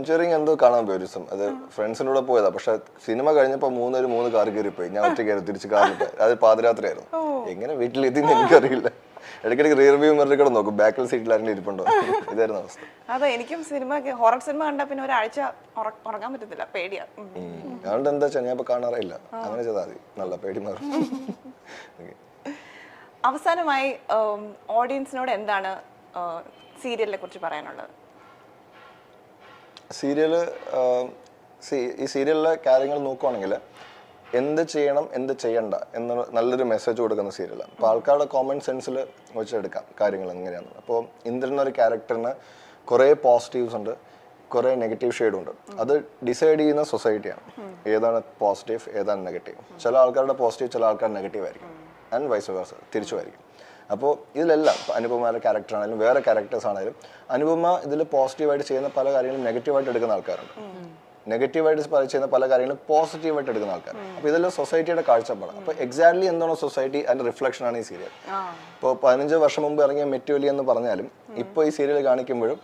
സെഞ്ചുറിങ് എന്തോ കാണാൻ പോയി ഒരു ദിവസം. അത് ഫ്രണ്ട്സിന്റെ കൂടെ പോയതാ. പക്ഷെ സിനിമ കഴിഞ്ഞപ്പോ മൂന്നൊരു മൂന്ന് കാർ കയറി പോയി. ഞാൻ ഒറ്റയ്ക്കായിരുന്നു തിരിച്ച് കാറിൽ പോയി. അത് പാതിരാത്രിയായിരുന്നു. എങ്ങനെ വീട്ടിലെത്തിന്ന് എനിക്കറിയില്ല. ഇടയ്ക്കിടയ്ക്ക് റിയർ വ്യൂ മിററിൽ കൂടെ നോക്കും. ബാക്കിൽ സീറ്റിൽ ആരെങ്കിലും ഇരിപ്പുണ്ടോ? ഇതായിരുന്നു അവസ്ഥ. അതെ എനിക്കും സിനിമ ഹൊറർ സിനിമ കണ്ട പിന്നെ ഒരാഴ്ച ഉറങ്ങാൻ പറ്റത്തില്ല. പേടിയാ. അതുകൊണ്ട് എന്താ വെച്ചാൽ ഞാൻ ഇപ്പൊ കാണാറില്ല. അങ്ങനെ ചെയ്താൽ മതി. നല്ല പേടി മാറും. അവസാനമായി ഓഡിയൻസിനോട് എന്താണ് സീരിയലിനെ കുറിച്ച് പറയാനുള്ളത്? സീരിയൽ ഈ സീരിയലിലെ കാര്യങ്ങൾ നോക്കുവാണെങ്കിൽ എന്ത് ചെയ്യണം എന്ത് ചെയ്യണ്ട എന്ന നല്ലൊരു മെസ്സേജ് കൊടുക്കുന്ന സീരിയലാണ് അപ്പോൾ ആൾക്കാരുടെ കോമൺ സെൻസിൽ വെച്ചെടുക്കാം കാര്യങ്ങൾ എങ്ങനെയാണെന്ന് അപ്പോൾ ഇന്ദ്രൻ എന്നൊരു ക്യാരക്ടറിന് കുറേ പോസിറ്റീവ്സ് ഉണ്ട് കുറേ നെഗറ്റീവ് ഷെയ്ഡും ഉണ്ട്. അത് ഡിസൈഡ് ചെയ്യുന്ന സൊസൈറ്റിയാണ് ഏതാണ് പോസിറ്റീവ് ഏതാണ് നെഗറ്റീവ് ചില ആൾക്കാരുടെ പോസിറ്റീവ് ചില ആൾക്കാർ നെഗറ്റീവ് ആയിരിക്കും. ആൻഡ് വൈസ് തിരിച്ചു തിരിച്ചുമായിരിക്കും. അപ്പോൾ ഇതിലെല്ലാം അനുപമയുടെ ക്യാരക്ടർ ആണെങ്കിലും വേറെ ക്യാരക്ടേഴ്സ് ആണെങ്കിലും അനുപമ ഇതിൽ പോസിറ്റീവായിട്ട് ചെയ്യുന്ന പല കാര്യങ്ങളും നെഗറ്റീവായിട്ട് എടുക്കുന്ന ആൾക്കാരുണ്ട്. നെഗറ്റീവായിട്ട് ചെയ്യുന്ന പല കാര്യങ്ങളും പോസിറ്റീവായിട്ട് എടുക്കുന്ന ആൾക്കാർ അപ്പോൾ ഇതെല്ലാം സൊസൈറ്റിയുടെ കാഴ്ചപ്പാട് അപ്പോൾ എക്സാക്ട്ലി എന്താണോ സൊസൈറ്റി അതിന്റെ റിഫ്ലക്ഷൻ ആണ് ഈ സീരിയൽ ഇപ്പോൾ പതിനഞ്ച് വർഷം മുമ്പ് ഇറങ്ങിയ മെറ്റുവലി എന്ന് പറഞ്ഞാലും ഇപ്പോൾ ഈ സീരിയൽ കാണിക്കുമ്പോഴും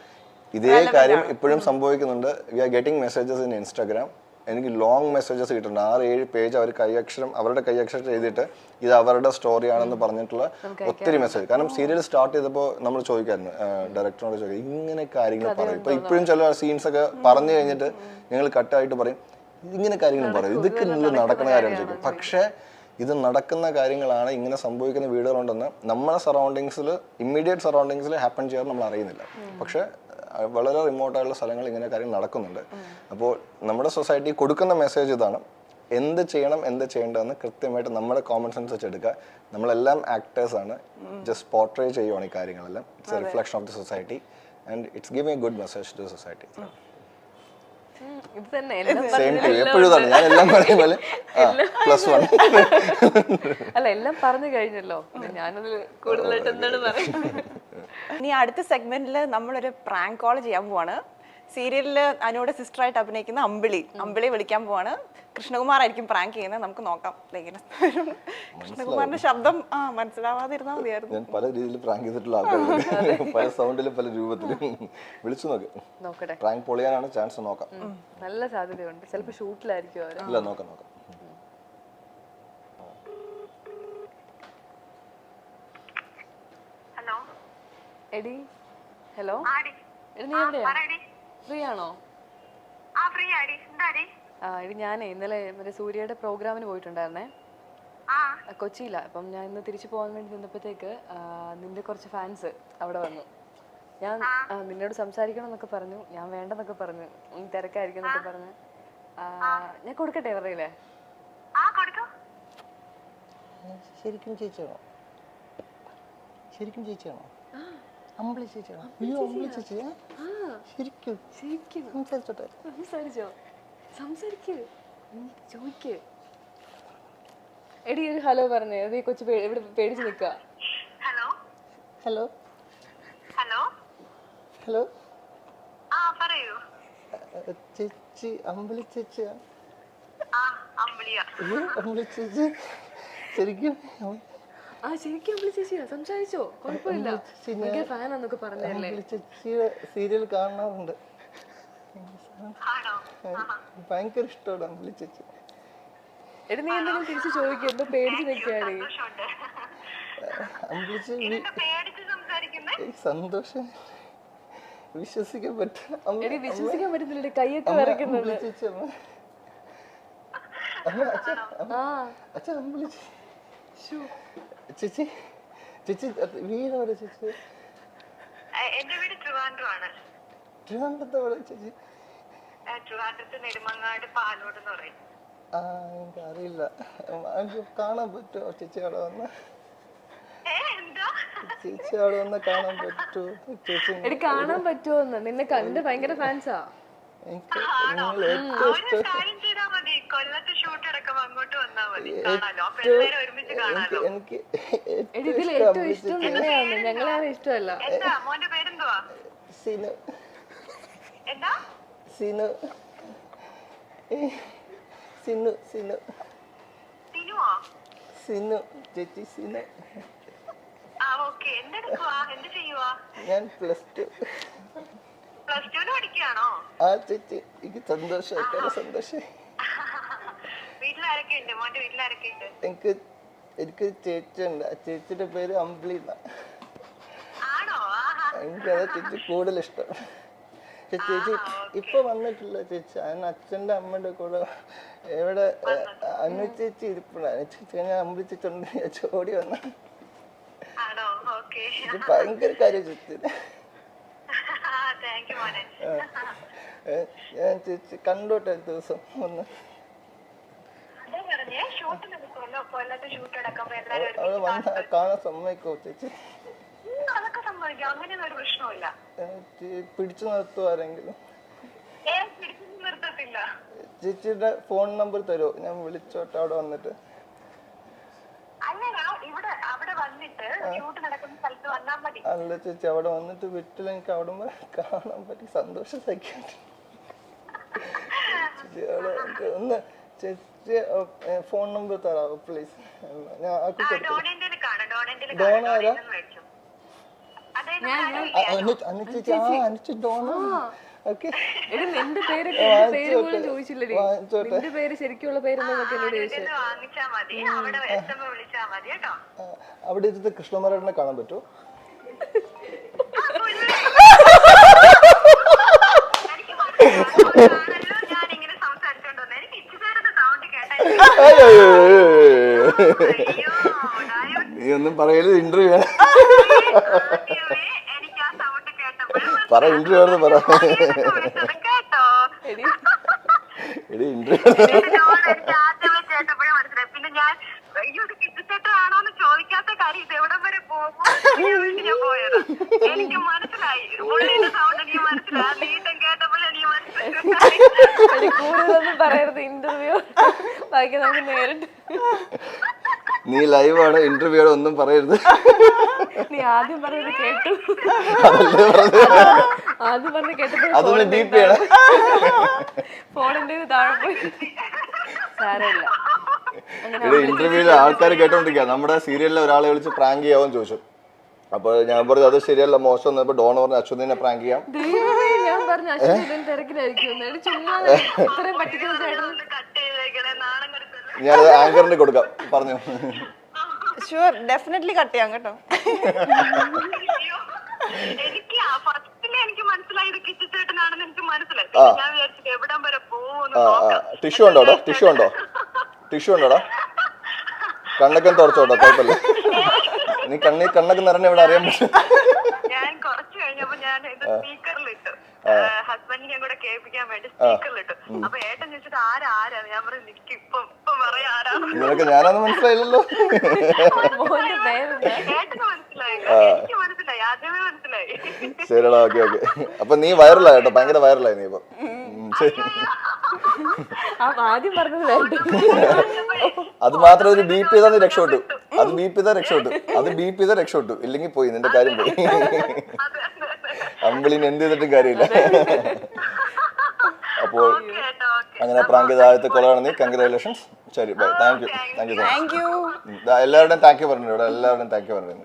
ഇതേ കാര്യം ഇപ്പോഴും സംഭവിക്കുന്നുണ്ട്. We are getting messages in Instagram എനിക്ക് ലോങ് മെസ്സേജസ് കിട്ടുന്നുണ്ട് ആറ് ഏഴ് പേജ് അവർ കൈയക്ഷരം അവരുടെ കൈയക്ഷരം എഴുതിയിട്ട് ഇത് അവരുടെ സ്റ്റോറിയാണെന്ന് പറഞ്ഞിട്ടുള്ള ഒത്തിരി മെസ്സേജ് കാരണം സീരിയൽ സ്റ്റാർട്ട് ചെയ്തപ്പോൾ നമ്മൾ ചോദിക്കായിരുന്നു ഡയറക്ടറിനോട് ചോദിക്കും ഇങ്ങനെ കാര്യങ്ങൾ പറയും. ഇപ്പൊ ഇപ്പോഴും ചില സീൻസ് ഒക്കെ പറഞ്ഞു കഴിഞ്ഞിട്ട് ഞങ്ങൾ കട്ടായിട്ട് പറയും ഇങ്ങനെ കാര്യങ്ങൾ പറയും. ഇതൊക്കെ നിങ്ങൾ നടക്കുന്ന കാര്യം ചോദിക്കും. പക്ഷേ ഇത് നടക്കുന്ന കാര്യങ്ങളാണ് ഇങ്ങനെ സംഭവിക്കുന്ന വീടുകളുണ്ടെന്ന് നമ്മുടെ സറൗണ്ടിങ്സിൽ ഇമ്മീഡിയറ്റ് സറൗണ്ടിങ്സിൽ ഹാപ്പൺ ചെയ്യാൻ നമ്മൾ അറിയുന്നില്ല. പക്ഷേ വളരെ റിമോട്ടായുള്ള സ്ഥലങ്ങളിൽ ഇങ്ങനെ കാര്യങ്ങൾ നടക്കുന്നുണ്ട്. അപ്പോൾ നമ്മുടെ സൊസൈറ്റി കൊടുക്കുന്ന മെസ്സേജ് ഇതാണ് എന്ത് ചെയ്യണം എന്ത് ചെയ്യേണ്ടതെന്ന് കൃത്യമായിട്ട് നമ്മുടെ കോമൺ സെൻസ് വെച്ച് എടുക്കുക. നമ്മളെല്ലാം ആക്ടേഴ്സ് ആണ്. ജസ്റ്റ് പോർട്രേ ചെയ്യുവാണ് ഈ കാര്യങ്ങളെല്ലാം. It's a reflection of the society and it's giving a good message to society അല്ല എല്ലാം പറഞ്ഞു കഴിഞ്ഞല്ലോ. ഞാനത് ഞാനതിൽ കൂടുതലായിട്ട് എന്താണ് പറയുന്നത്? ഇനി അടുത്ത സെഗ്മെന്റിൽ നമ്മളൊരു പ്രാങ്ക് കോൾ ചെയ്യാൻ പോവാണ്. സീരിയലിൽ അനുവിടെ സിസ്റ്ററായിട്ട് അഭിനയിക്കുന്ന അമ്പിളി. അമ്പിളി വിളിക്കാൻ പോവാണ്. കൃഷ്ണകുമാർ ആയിരിക്കും പ്രാങ്ക് ചെയ്യുന്നത്. നമുക്ക് നോക്കാം. ലൈക്കിന് കൃഷ്ണകുമാറിന്റെ ശബ്ദം ആ മനസ്സിലാവാതിരുന്നാ മതിയായിരുന്നു. ഞാൻ പല രീതിയിൽ പ്രാങ്ക് ചെയ്തിട്ടുള്ള പല സൗണ്ടിലും പല രൂപത്തിലും. വിളിച്ചു നോക്ക്. നോക്കട്ടെ. പ്രാങ്ക് പൊളിയാനാണ് ചാൻസ് നോക്കാം. നല്ല സാധ്യതയുണ്ട്. ചിലപ്പോ ഷൂട്ടിലായിരിക്കും ഇല്ല നോക്കാം നോക്കാം ഹലോ എടി ഹലോ? ആടി എടി. നീ എവിടെയാ? ഫ്രീ ആണോ ആ എടി ഞാനേ ഇന്നലെ മറ്റേ സൂര്യയുടെ പ്രോഗ്രാമിന് പോയിട്ടുണ്ടായിരുന്നേ. കൊച്ചിയില. അപ്പം ഞാൻ ഇന്ന് തിരിച്ചു പോകാൻ വേണ്ടി നിന്നപ്പോഴത്തേക്ക് നിന്റെ കുറച്ച് ഫാൻസ് അവിടെ വന്നു. ഞാൻ നിന്നോട് സംസാരിക്കണം എന്നൊക്കെ പറഞ്ഞു. ഞാൻ വേണ്ടെന്നൊക്കെ പറഞ്ഞു. നീ തിരക്കായിരിക്കും എന്നൊക്കെ പറഞ്ഞു. ഞാൻ കൊടുക്കട്ടെ അവരുടെ ശരിക്കും ചേച്ചിയാണോ? ശരിക്കും ചേച്ചിയാണോ? അമ്പിളി ചേച്ചിയാണോ അയ്യോ അമ്പിളി ചേച്ചിയാ? ശരിക്കും. ശരിക്കും. സംസാരിച്ചോട്ടെ. സംസാരിച്ചോ? സംസാരിക്ക്. നീ ചോദിക്ക്. എടി ഒരു ഹലോ പറഞ്ഞേ. അത് ഈ കൊച്ചു ഇവിടെ പേടിച്ച് നിൽക്കുക ഹലോ? ഹലോ? ഹലോ? ഹലോ? ആ പറയൂ. ചേച്ചി അമ്പിളി ചേച്ചിയാ അമ്പിളി ചേച്ചി ശരിക്കും ആ ശരിക്കും അമ്പിളി ചേച്ചിയാ സംസാരിച്ചോ? കുഴപ്പമില്ല. ഭയങ്കര ഫാനാന്നൊക്കെ പറഞ്ഞല്ലേ ചേച്ചിയുടെ സീരിയൽ കാണാറുണ്ട്. ഭയങ്കര ഇഷ്ടമാണ് അമ്പിളി ചേച്ചി. എടി നീ എന്തെങ്കിലും തിരിച്ചു ചോദിക്കും. എന്തോ പേടിച്ച് നിൽക്കുകയാണ് സന്തോഷം വിശ്വസിക്കാൻ പറ്റും എടി വിശ്വസിക്കാൻ പറ്റുന്നില്ല കൈയൊക്കെ അമ്മ, വരയ്ക്കുന്നത് അമ്പിളി ചേച്ചി അമ്മ അമ്മ അച്ഛാ അമ്മ ആ. അച്ഛാ അമ്പിളി ചേച്ചി ചേച്ചി വീട് എവിടെ ചേച്ചി? എന്റെ വീട് ട്രിവാൻഡ്രം ആണ് ട്രിവാൻഡ്രത്ത് എവിടെ ചേച്ചി? ട്രിവാൻഡ്രത്ത് നെടുമങ്ങാട് പാലോട് എന്ന് പറയും. ആ എനിക്ക് അറിയില്ല. എനിക്ക് കാണാൻ പറ്റുമോ ചേച്ചി അവിടെ വന്ന്? ചേച്ചി അവിടെ വന്ന് കാണാൻ പറ്റുമോ? ചേച്ചി എടി കാണാൻ പറ്റുമോന്ന് നിന്നെ കണ്ട് ഭയങ്കര ഫാൻസാ എനിക്ക് നിങ്ങൾ ഏറ്റവും മതി. കൊല്ലത്ത് എനിക്ക് ഇതിൽ ഏറ്റവും ഇഷ്ടം നിന്നെയാണ് ഇഷ്ടമല്ല. എന്താ? മോന്റെ പേരെന്തുവാ? സിനു. എന്താ? സിനു. സിനു സിനു. സിനുവോ? സിനു ചേച്ചി സിനു. ഞാൻ പ്ലസ് ടു. പ്ലസ് ടുവിന് പഠിക്കുകയാണോ ആ ചേച്ചി. എനിക്ക് സന്തോഷം സന്തോഷം സന്തോഷമായി വീട്ടിലാരൊക്കെ ഉണ്ട് മോന്റെ വീട്ടിലാരൊക്കെ ഉണ്ട് എനിക്ക് എനിക്ക് ചേച്ചി ഉണ്ട്? ആ ചേച്ചിയുടെ പേര് അമ്പിളി എനിക്കതാ ചേച്ചി കൂടുതൽ ഇഷ്ടം ചേച്ചി ഇപ്പൊ വന്നിട്ടില്ല ചേച്ചി. അതിന് അച്ഛന്റെ അമ്മയുടെ കൂടെ എവിടെ അന്നു ചേച്ചി ഇരിപ്പുണ്ട്. അനു ചേച്ചി ഞാൻ അമ്പിളി ചേച്ചി ഉണ്ട്. ചേച്ചി ഓടി വന്ന. ഭയങ്കര കാര്യം ചേച്ചി. ഞാൻ ചേച്ചി കണ്ടോട്ടെ ദിവസം ഒന്ന്. അതൊക്കെ ഒരു പിടിച്ചു നിർത്തുമോ ആരെങ്കിലും ചേച്ചിയുടെ ഫോൺ നമ്പർ തരുമോ ഞാൻ വിളിച്ചോട്ടെ അവിടെ വന്നിട്ട്. അല്ല ചേച്ചി അവിടെ വന്നിട്ട് വീട്ടിൽ എനിക്ക് അവിടെ കാണാൻ പറ്റി. സന്തോഷം സഹിക്കാൻ. ചേച്ചി അവിടെ ഒന്ന് ചേച്ചി ഫോൺ നമ്പർ തരാമോ പ്ലീസ് ഞാൻ ആക്കി കൊടുത്തു ഡോണ ആരാ? ആ ഓക്കെ. എടി നിന്റെ പേര്. പേര് പോലും ചോദിച്ചില്ലടി. നിന്റെ പേര് ശരിക്കുള്ള എന്നോട് ചോദിച്ചു. അവിടെ ഇരുന്ന് കൃഷ്ണമാരായണനെ കാണാൻ പറ്റുമോ എനിക്ക് മനസ്സിലാണല്ലോ ഞാൻ ഇങ്ങനെ സംസാരിച്ചോണ്ട് വന്നത് എനിക്ക് ഇച്ചിരി സൗണ്ട് കേട്ടാ അയ്യോ, അയ്യോ, അയ്യോ, അയ്യോ. അയ്യോ ഡായോ നീ ഒന്നും പറയരുത് ഇന്റർവ്യൂ ആദ്യമേ എനിക്ക് ആ സൗണ്ട് കേട്ടപ്പോഴും പറ ഇന്റർവ്യൂ ആണെന്ന് പറ. കേട്ടോ. എടി. എടി ഇന്റർവ്യൂ പിന്നെ ഞാൻ അയ്യോ ഇത് കിട്ടിച്ചേട്ടാണോ എന്ന് ചോദിക്കാത്ത കാര്യം ഇത് എവിടം വരെ പോകും? ഞാൻ പോയത്. എനിക്ക് മനസ്സിലായി. സൗണ്ട് എനിക്ക് മനസ്സിലായി ആ നീട്ടം കേട്ടപ്പോഴേ എനിക്ക് മനസ്സിലായി എടി കൂടുതലൊന്നും പറയരുത് ഇന്റർവ്യൂ ബാക്കി നമുക്ക് നേരിട്ട് നീ ലൈവാണ് ഇന്റർവ്യൂ ഒന്നും പറയരുത്. നീ ആദ്യം പറഞ്ഞത് കേട്ടു. അതല്ലേ പറഞ്ഞത്? ആദ്യം പറഞ്ഞ കേട്ടപ്പോ അതൊന്ന് ഡീപ്പ് ചെയ്യണം ഫോണിന്റെ താഴെ പോയി. സാരമില്ല. ഇത് ഇന്റർവ്യൂവിൽ ആൾക്കാർ കേട്ടോണ്ടിരിക്കുക നമ്മുടെ സീരിയലിൽ ഒരാളെ വിളിച്ച് പ്രാങ്ക് ചെയ്യാമെന്ന് ചോദിച്ചു. അപ്പൊ ഞാൻ പറഞ്ഞു അത് ശരിയല്ല മോശം. എന്നപ്പോ ഡോൺ പറഞ്ഞു അശ്വതിനെ പ്രാങ്ക് ചെയ്യാം. ദൈവമേ. ഞാൻ പറഞ്ഞു അശ്വിൻ ഇതിന് തിരക്കിലായിരിക്കും. എടി ചുമ്മാ ഇത്രയും പറ്റിക്കുന്ന ചേട്ടൻ ഞാനത് ആങ്കറിന് കൊടുക്കാം. പറഞ്ഞു. ഷുവർ ഡെഫിനറ്റ്ലി കട്ട് ചെയ്യാം കേട്ടോ. എനിക്ക് ഫസ്റ്റിൽ എനിക്ക് മനസ്സിലായി ഇത് എനിക്ക് മനസ്സിലായി. ഞാൻ വിചാരിച്ചത് എവിടം വരെ ടിഷ്യൂ ഉണ്ടോ ടിഷ്യൂ ഉണ്ടോ? ടിഷ്യൂ ഉണ്ടോടാ? കണ്ണൊക്കെ തുറച്ചോട്ടോ കുഴപ്പമില്ല. നീ കണ്ണി കണ്ണൊക്കെ നിറഞ്ഞ ഇവിടെ അറിയാൻ പറ്റും. ഞാൻ കുറച്ച് കഴിഞ്ഞപ്പോ ഞാൻ ഇത് ഹസ്ബൻഡിനെ കൂടെ കേൾപ്പിക്കാൻ വേണ്ടി സ്പീക്കറിലിട്ടു അപ്പൊ ഏട്ടൻ ചോദിച്ചിട്ട് ആരാ ആരാ? ഞാൻ പറഞ്ഞു എനിക്ക് ഇപ്പൊ ഇപ്പൊ പറയാ ആരാ. ഞാനൊന്നും മനസ്സിലായില്ലല്ലോ. ഏട്ടന് മനസ്സിലായില്ല. എനിക്ക് മനസ്സിലായി. ആദ്യമേ മനസ്സിലായി. ശരിടാ ഓക്കെ ഓക്കെ. അപ്പൊ നീ വൈറലായി കേട്ടോ. ഭയങ്കര വൈറലായി നീ ഇപ്പൊ. ആ ആദ്യം പറഞ്ഞത് അത് മാത്രം ഒരു ബീപ്പ് ചെയ്താൽ നീ രക്ഷപ്പെട്ടു. അത് ബീപ്പ് ചെയ്താൽ രക്ഷപ്പെട്ടു. അത് ബീപ്പ് ചെയ്താൽ രക്ഷപ്പെട്ടു. ഇല്ലെങ്കിൽ പോയി നിന്റെ കാര്യം പോയി. അമ്പിളിന് എന്ത് ചെയ്തിട്ടും കാര്യമില്ല. അപ്പോൾ അങ്ങനെ പ്രാങ്ക് ആദ്യത്തെ കൊളാണ് നീ കൺഗ്രാലേഷൻസ് ശരി bye thank you thank you thank you എല്ലാവരുടെയും താങ്ക് യു പറഞ്ഞു ഇവിടെ. എല്ലാവരുടെയും താങ്ക് യു പറഞ്ഞു